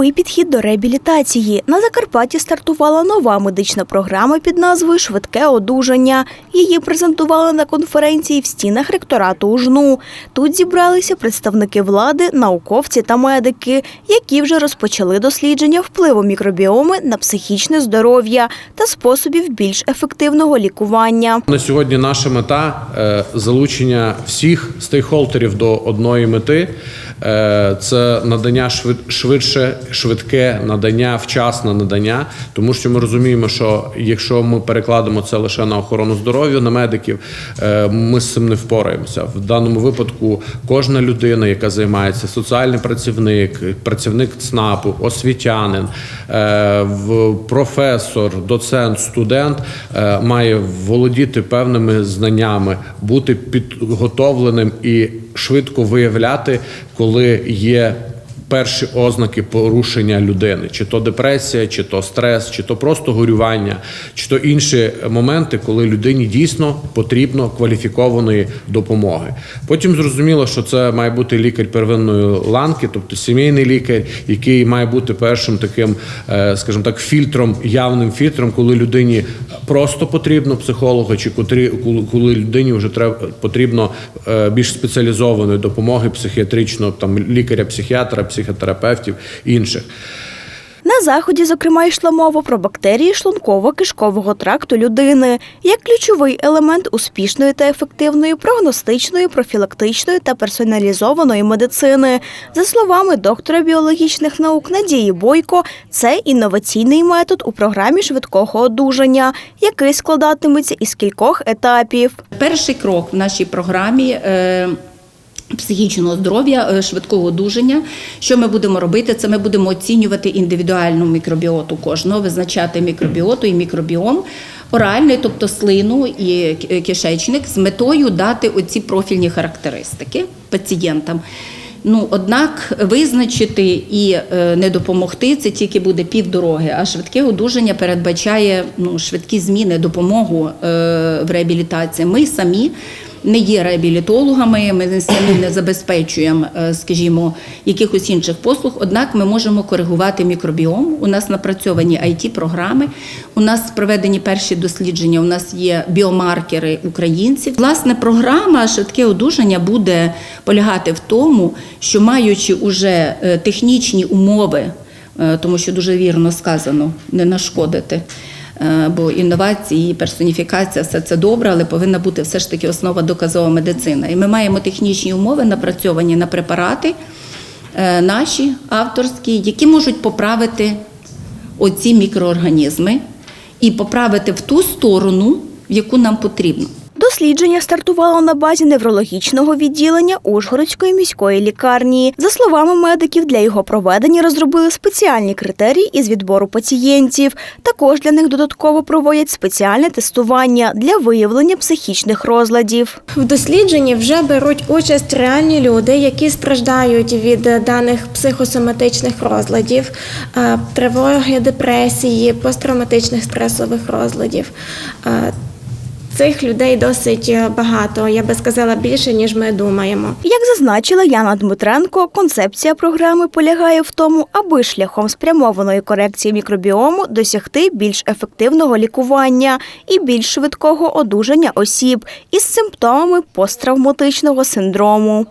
Новий підхід до реабілітації. На Закарпатті стартувала нова медична програма під назвою Швидке одужання. Її презентували на конференції в стінах ректорату УЖНУ. Тут зібралися представники влади, науковці та медики, які вже розпочали дослідження впливу мікробіоми на психічне здоров'я та способів більш ефективного лікування. На сьогодні наша мета е, залучення всіх стейкхолдерів до одної мети. Е, Це надання швид- швидше, швидке надання, вчасне надання, тому що ми розуміємо, що якщо ми перекладемо це лише на охорону здоров'я, на медиків, е, ми з цим не впораємося. В даному випадку кожна людина, яка займається соціальний працівник, працівник ЦНАПу, освітянин, е, професор, доцент, студент е, має володіти певними знаннями, бути підготовленим і швидко виявляти, коли є. Перші ознаки порушення людини, чи то депресія, чи то стрес, чи то просто горювання, чи то інші моменти, коли людині дійсно потрібно кваліфікованої допомоги. Потім зрозуміло, що це має бути лікар первинної ланки, тобто сімейний лікар, який має бути першим таким, е, скажімо так, фільтром, явним фільтром, коли людині просто потрібно психолога, чи коли- людині вже треба потрібно е, більш спеціалізованої допомоги психіатричного, там лікаря-психіатра, психотерапевтів інших. На заході, зокрема, йшла мова про бактерії шлунково-кишкового тракту людини як ключовий елемент успішної та ефективної прогностичної, профілактичної та персоналізованої медицини. За словами доктора біологічних наук Надії Бойко, це інноваційний метод у програмі швидкого одужання, який складатиметься із кількох етапів. Перший крок в нашій програмі. е, Психічного здоров'я, е, швидкого одужання. Що ми будемо робити? Це ми будемо оцінювати індивідуальну мікробіоту кожного, визначати мікробіоту і мікробіом оральний, тобто слину і кишечник, з метою дати оці профільні характеристики пацієнтам. Ну, однак визначити і е, не допомогти це тільки буде півдороги, а швидке одужання передбачає ну, швидкі зміни, допомогу е, в реабілітації. Ми самі не є реабілітологами, ми самі не забезпечуємо, е, скажімо, якихось інших послуг. Однак ми можемо коригувати мікробіом. У нас напрацьовані it програми у нас проведені перші дослідження. У нас є біомаркери українців. Власне, програма швидке одужання буде полягати в тому, що маючи уже е, технічні умови, е, тому що дуже вірно сказано, не нашкодити. Е, Бо інновації, персоніфікація все це добре, але повинна бути все ж таки основа доказова медицина. І ми маємо технічні умови напрацьовані на препарати е, наші авторські, які можуть поправити оці мікроорганізми і поправити в ту сторону, в яку нам потрібно. Дослідження стартувало на базі неврологічного відділення Ужгородської міської лікарні. За словами медиків, для його проведення розробили спеціальні критерії із відбору пацієнтів. Також для них додатково проводять спеціальне тестування для виявлення психічних розладів. В дослідженні вже беруть участь реальні люди, які страждають від е, даних психосоматичних розладів, е, тривоги, депресії, посттравматичних стресових розладів. Цих людей досить е, багато, я би сказала, більше, ніж ми думаємо. Як зазначила Яна Дмитренко, концепція програми полягає в тому, аби шляхом спрямованої корекції мікробіому досягти більш ефективного лікування і більш швидкого одужання осіб із симптомами посттравматичного синдрому.